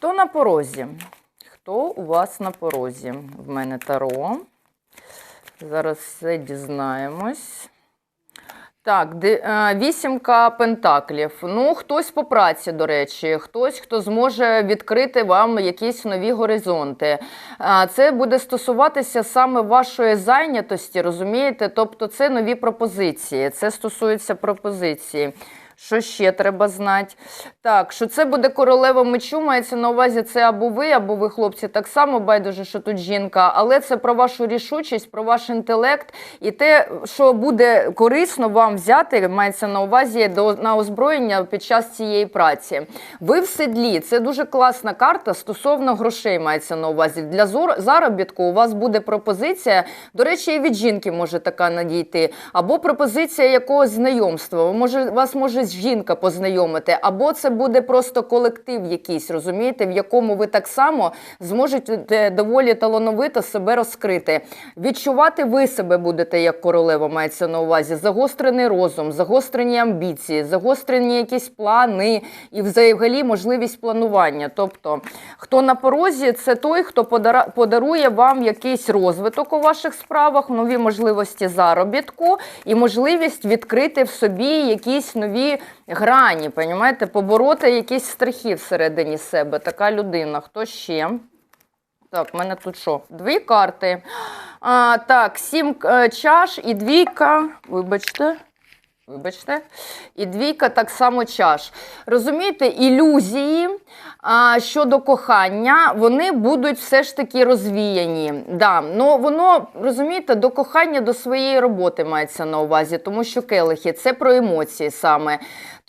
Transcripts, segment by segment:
Хто на порозі? Хто у вас на порозі? В мене таро. Зараз все дізнаємось. Так, е, вісімка пентаклів. Ну, хтось по праці, до речі, хтось, хто зможе відкрити вам якісь нові горизонти. Це буде стосуватися саме вашої зайнятості, розумієте? Тобто це нові пропозиції. Це стосується пропозиції. Що ще треба знати? Так, що це буде королева мечу, мається на увазі це або ви, або ви, хлопці, так само байдуже, що тут жінка, але це про вашу рішучість, про ваш інтелект і те, що буде корисно вам взяти, мається на увазі до на озброєння під час цієї праці. Ви в седлі. Це дуже класна карта стосовно грошей. Мається на увазі. Для заробітку у вас буде пропозиція. До речі, і від жінки може така надійти, або пропозиція якогось знайомства. Може, вас може жінка познайомити, або це буде просто колектив якийсь, розумієте, в якому ви так само зможете доволі талановито себе розкрити. Відчувати ви себе будете як королева, мається на увазі. Загострений розум, загострені амбіції, загострені якісь плани і взагалі можливість планування. Тобто, хто на порозі, це той, хто подарує вам якийсь розвиток у ваших справах, нові можливості заробітку і можливість відкрити в собі якісь нові грані, понімаєте, побороти якісь страхи всередині себе. Така людина. Хто ще? Так, в мене тут що? Дві карти. А, так, сім е, чаш і двійка. Вибачте. Вибачте, і двійка так само чаш. Розумієте, ілюзії а, щодо кохання, вони будуть все ж таки розвіяні. Да, ну воно розумієте, до кохання до своєї роботи мається на увазі, тому що келихи це про емоції саме.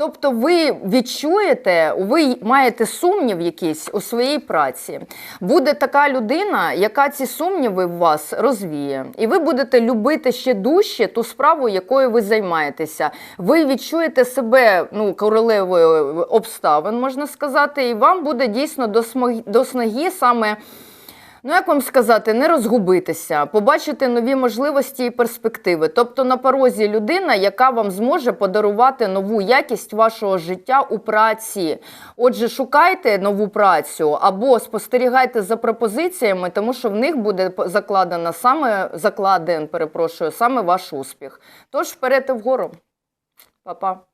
Тобто, ви відчуєте, ви маєте сумнів якийсь у своїй праці. Буде така людина, яка ці сумніви в вас розвіє, і ви будете любити ще дужче ту справу, якою ви займаєтеся. Ви відчуєте себе ну, королевою обставин, можна сказати, і вам буде дійсно до смог- до снаги саме. Ну, як вам сказати, не розгубитися, побачити нові можливості і перспективи. Тобто на порозі людина, яка вам зможе подарувати нову якість вашого життя у праці. Отже, шукайте нову працю або спостерігайте за пропозиціями, тому що в них буде закладена саме закладен, перепрошую, саме ваш успіх. Тож вперед і вгору. 宝宝。